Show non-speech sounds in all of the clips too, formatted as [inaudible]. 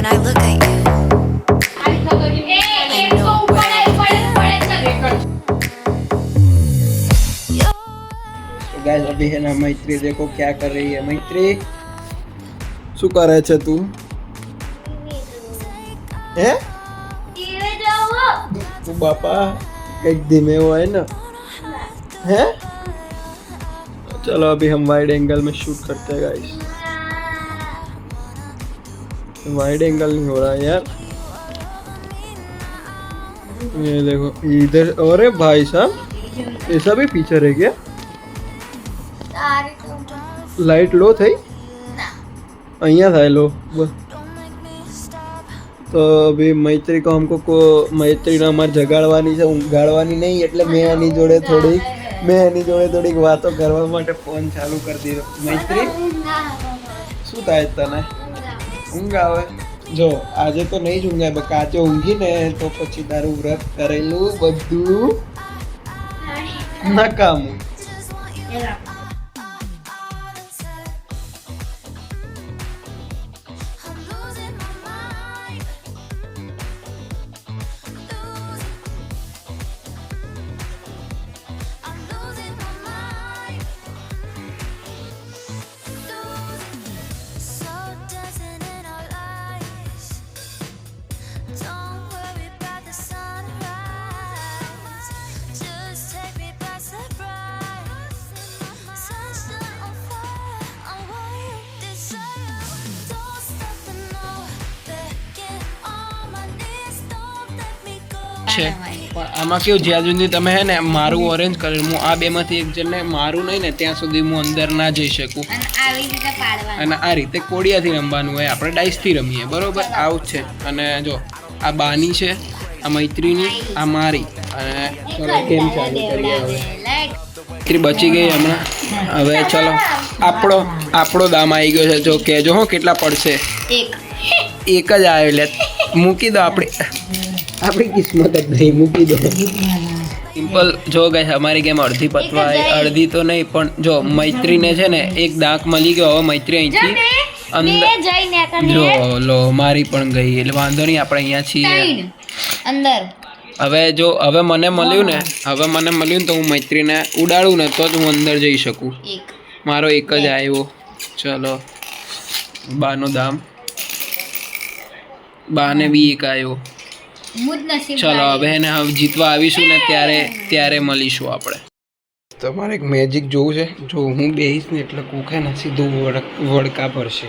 when I look at you. Guys अभी है ना मैत्री देखो क्या कर रही है मैत्री શું કરે છે તું હે તું બાપા કઈક ધીમે હોય ना है चलो अभी हम वाइड एंगल में शूट करते हैं गाइस वाइड एंगल नहीं हो रहा है यार ये देखो इधर अरे भाई साहब ऐसा भी फीचर है क्या લાઈટ લો થઈ અહીંયા થાય લો બસ તો અભી મૈત્રી કો હમકો કો મૈત્રીને અમારે જગાડવાની છે ઊંઘાડવાની નહીં એટલે મેં એની જોડે થોડીક મેં એની જોડે થોડીક વાતો કરવા માટે ફોન ચાલુ કરી દીધો મૈત્રી શું થાય તને ઊંઘ આવે જો આજે તો નહીં જ ઊંઘાય બકા આજે ઊંઘીને તો પછી તારું વ્રત કરેલું બધું નકામું. છે. પણ આમાં કેવું જ્યાં સુધી તમે હે ને મારું ઓરેન્જ કલર હું આ બેમાંથી એક જણને મારું નહીં ને ત્યાં સુધી હું અંદર ના જઈ શકું. અને આ રીતે કોડિયાથી રમવાનું હોય આપણે ડાઈસથી રમીએ બરોબર? આવું છે. અને જો આ બાની છે આ મૈત્રીની આ મારી. અને ચલો કેમ ચાલુ કરીએ હવે? મૈત્રી બચી ગઈ હમણાં. હવે ચલો આપણો આપણો દામ આવી ગયો છે. જો કહેજો હો કેટલા પડશે? એક. એક જ આવ્યો એટલે મૂકી દો આપણી. આપણી કિસ્મત જ નહીં મૂકી દે. સિમ્પલ જો ગાઈસ અમારી ગેમ અડધી પતવા આવી, અડધી તો નહીં પણ જો મૈત્રીને છે ને એક દાંક મળી ગયો હવે મૈત્રી અહીંથી અંદર જો લો મારી પણ ગઈ એટલે વાંધો નહીં આપણે અહીંયા છીએ. અંદર. હવે જો હવે મને મળ્યું ને હવે મને મળ્યું ને તો હું મૈત્રીને ઉડાડું ને તો જ હું અંદર જઈ શકું. મારો એક જ આવ્યો. ચલો. બાનો દામ. બાને બી એક આવ્યો. ચલો હવે એને હવે જીતવા આવીશું ને ત્યારે ત્યારે મળીશું આપણે. તમારે એક મેજિક જોવું છે? જો હું બેહીશ ને એટલે કુખે ને સીધું વડક વડકા ભરશે.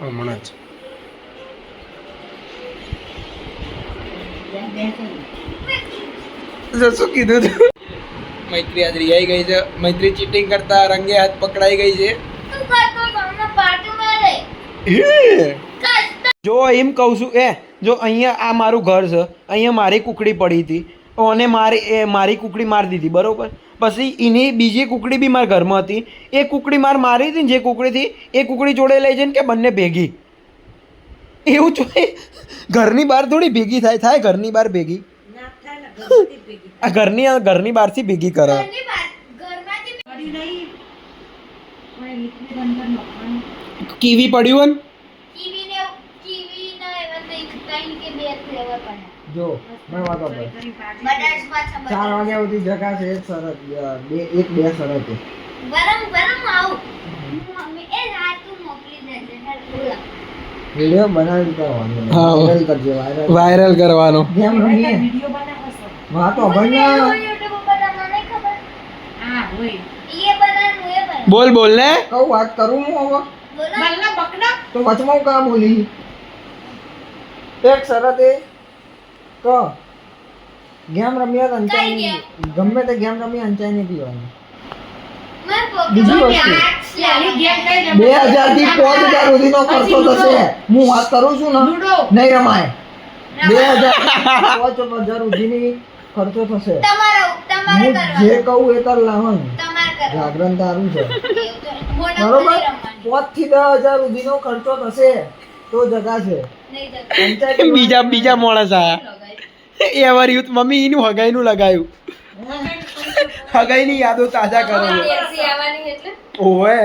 હમણાં જ. શું કીધું તું? મૈત્રી આજ રિયાઈ ગઈ છે. મૈત્રી ચીટિંગ કરતા રંગે હાથ પકડાઈ ગઈ છે. જો એમ કહું છું એ જો અહીંયા આ મારું ઘર છે અહીંયા મારી કુકડી પડી હતી અને મારી એ મારી કુકડી મારી દીધી બરોબર? પછી એની બીજી કુકડી બી મારા ઘરમાં હતી એ કુકડી માર મારી હતી ને જે કુકડીથી એ કુકડી જોડે લઈ જઈને કે બંને ભેગી. એવું જોઈએ ઘરની બહાર થોડી ભેગી થાય થાય ઘરની બહાર ભેગી. આ ઘરની ઘરની બહારથી ભેગી કરે. કીવી પડ્યું ને? જો મને વાતો કર. ચાર વાગ્યા સુધી જગા છે એક શરત બે એક બે શરત છે. ગરમ ગરમ આવું. મમ્મી એ રાતું મોકલી દેજે. હેલ બનાવી કરવાનો વાયરલ કરજો વાયરલ કરવાનો. ગેમ રમીએ. વાતો બનાવ બોલ. બોલ ને. કહું વાત કરું હું હવે? તો વચમાં હું કાં બોલી? એક શરત એ ક ગેમ રમ્યા તો અંચાઈ નહીં ગમે? તે ગેમ રમી અંચાઈ નહીં પીવાની. બીજી વસ્તુ. બે હજારથી પાંચ હજાર સુધીનો ખર્ચો થશે. હું વાત કરું છું ને નહીં રમાય. બે હજાર પાંચ હજાર સુધીની ખર્ચો થશે. હું જે કહું એ તાર લાવવાનું. જાગરણ તારું છે. બરોબર? પાંચથી દસ હજાર સુધીનો ખર્ચો થશે. તો જગા છે બીજા બીજા મોડા આયા એ અમારી યુથ મમ્મી એનું હગાઈનું લગાયું. હગાઈની યાદો તાજા કરો. એસી આવવાની એટલે? ઓવે.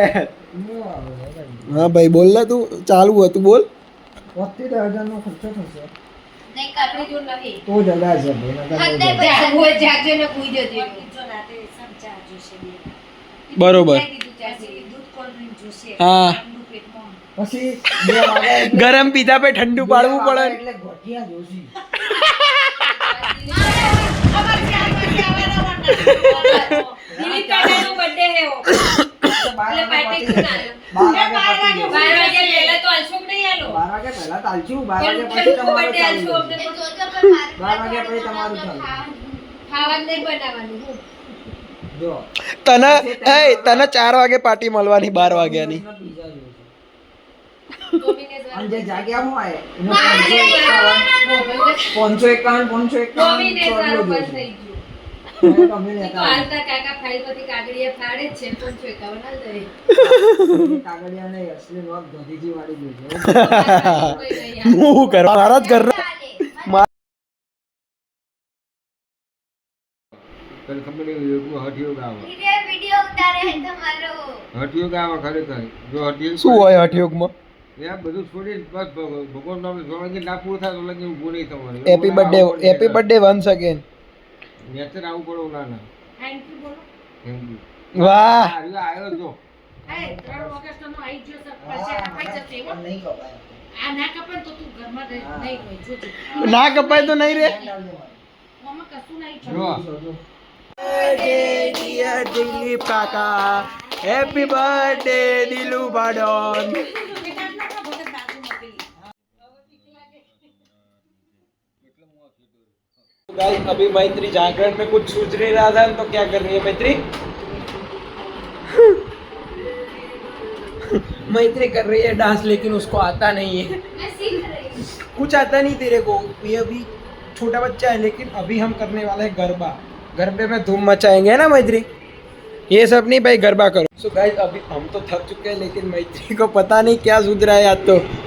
હા ભાઈ બોલ ને તું. ચાલુ હતું બોલ. હજારનો ખર્ચો થશે. બરોબર. હા. પછી ગરમ પીધા પે ઠંડુ પાડવું પડે. એટલે તને એ તને ચાર વાગે પાર્ટી મળવાની બાર વાગ્યાની. અને. જે જાગ્યા હું આયે, એનો પાંચસો એકાવન, પાંચસો એકાવન, શું હોય હઠયોગમાં? એ આ બધું છોડી બસ ભગવાન નામ સોલંકી ના પૂરું થાય સોલંકી લગી ઊભું નહીં તમારે. Happy birthday happy birthday once again nature આવું પડો ના ના. થેન્ક યુ બોલો. થેન્ક યુ વાહ! આવ્યો આવ્યો જો. એ, ત્રણ ઓગસ્ટનો આવી ગયો સર. કપાઈ જશે હો. નહીં કપાય. આ ના કપાય તો તું ઘરમાં નહીં હોય, જોજે. ના કપાય તો નહીં રે? આમાં કશું નહીં જો. જોજો. દિલીપ કાકા. હેપી બર્થડે દિલુ ભાડોન गाइस अभी मैत्री जागरण में कुछ सूझ नहीं रहा था तो क्या कर रही है मैत्री? [laughs] मैत्री कर रही है डांस लेकिन उसको आता नहीं है। कुछ आता नहीं तेरे को। ये अभी छोटा बच्चा है लेकिन अभी हम करने वाले हैं गरबा। गरबे में धूम मचाएँगे ना मैत्री? ये सब नहीं भाई गरबा करो। सो गाइस अभी हम तो थक चुके हैं लेकिन मैत्री को पता नहीं क्या सूझ रहा है आज तो।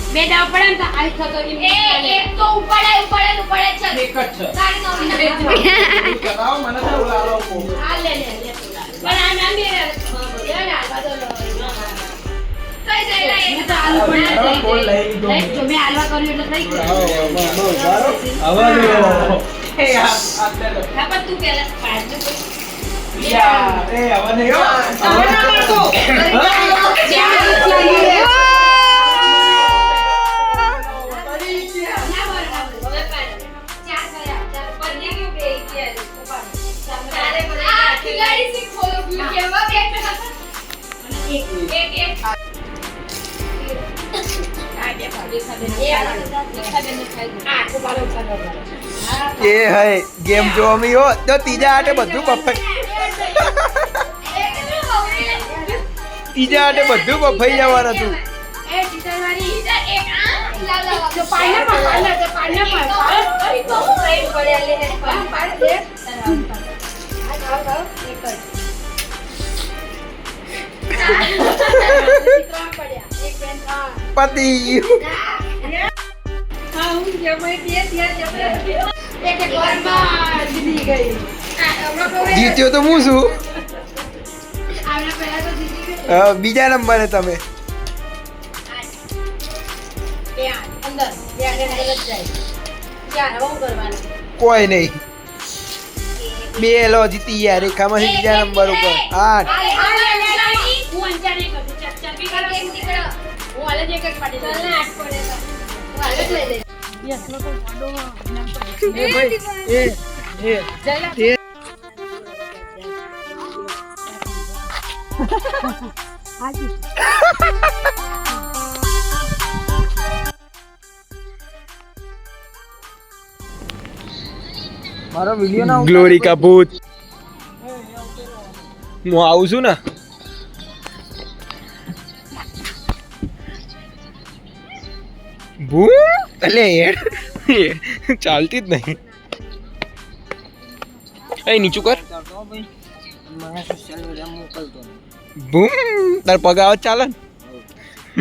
બે દાવ પડે તો આવી થતો એ એક તો ઉપડે ઉપડે ઉપડે છે એક જ છે તારી ચલાવો મને તો ઉલાળો આ લે લે લે પણ આ ના મેરે યાર આ બાજુ કઈ જાય લા હું તો આલુ પણ ના બરાબર, બોલ લઈ લીધો. જો મેં હાલવા કર્યું એટલે થઈ ગયું હવે એ આ આ લે લો. હા પણ તું પેલા પાડજો તો. યા, એ હવે નહીં હો. હવે ના મારતો. ગેમ જોવા મી હો તો ત્રીજા આટે બધું બફાઈ ત્રીજા આટે બધું બફાઈ જવાનું હતું. જો જ. પતિ. જીત્યો તો હું છું બીજા નંબરે તમે? કોઈ નહીં બે લો જીતી ગયા રેખામાંથી બીજા નંબર ઉપર આઠ. હું મારો વીડિયો ના ગ્લોરી કા ભૂત. હું આવું છું ને? બૂમ હેડ ચાલતી જ નહીં એ નીચું કર ભાઈ બૂમ તાર પગ આવે ચાલે ને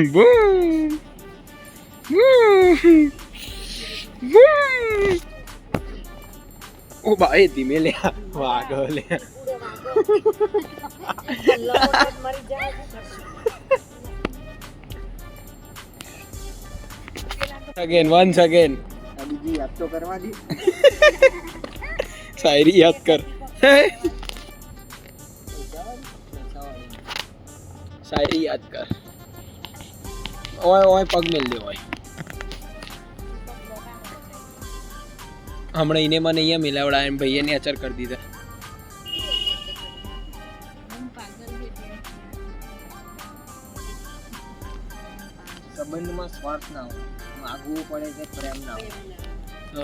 બૂમ ઓ બા એ ધીમે લે વાગો લે અગેન વન્સ અગેન બીજી યાદ તો કરવા દી. શાયરી યાદ કર. શાયરી યાદ કર. ઓય ઓય પગ મેલ દે ઓય. હમણાં એને મને અહીંયા મિલાવડા એમ ભાઈએ અચર કરી દીધા. સંબંધમાં સ્વાર્થ ના હોય. માગવું પડે તે પ્રેમ ના હોય.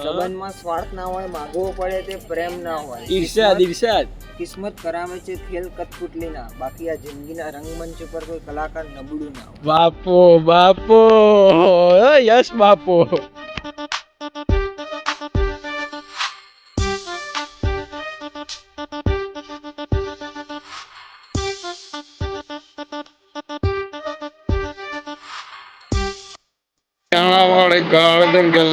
સંબંધમાં સ્વાર્થ ના હોય માગવું પડે તે પ્રેમ ના હોય. ઈર્ષાદ ઈર્ષાદ કિસ્મત કરાવે છે ખેલ કઠપુતલી ના. બાકી આ જિંદગીના રંગમંચ ઉપર કોઈ કલાકાર નબળું ના હોય. બાપો બાપો. યસ બાપો. அம்மாவோட காலங்கள்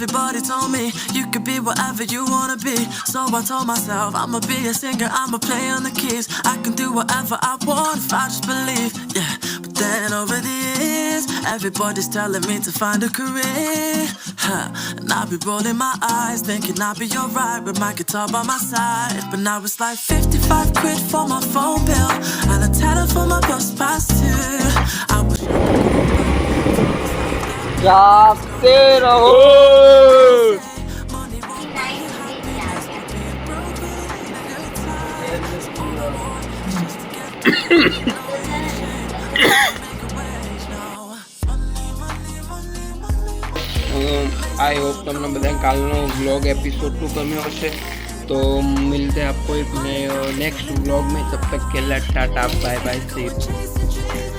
Everybody told me you could be whatever you wanna be. So I told myself I'ma be a singer, I'ma play on the keys. I can do whatever I want if I just believe. Yeah, but then over the years, everybody's telling me to find a career. [laughs] And I be rolling my eyes, thinking I'll be alright with my guitar by my side. But now it's like 55 quid for my phone bill and a tenner for my bus pass too. I was. जागते रहो I hope તમને બધા કાલનો vlog episode to ગમ્યો હશે तो मिलते हैं आपको एक नए नेक्स्ट व्लॉग में तब तक के लिए टाटा बाय बाय सी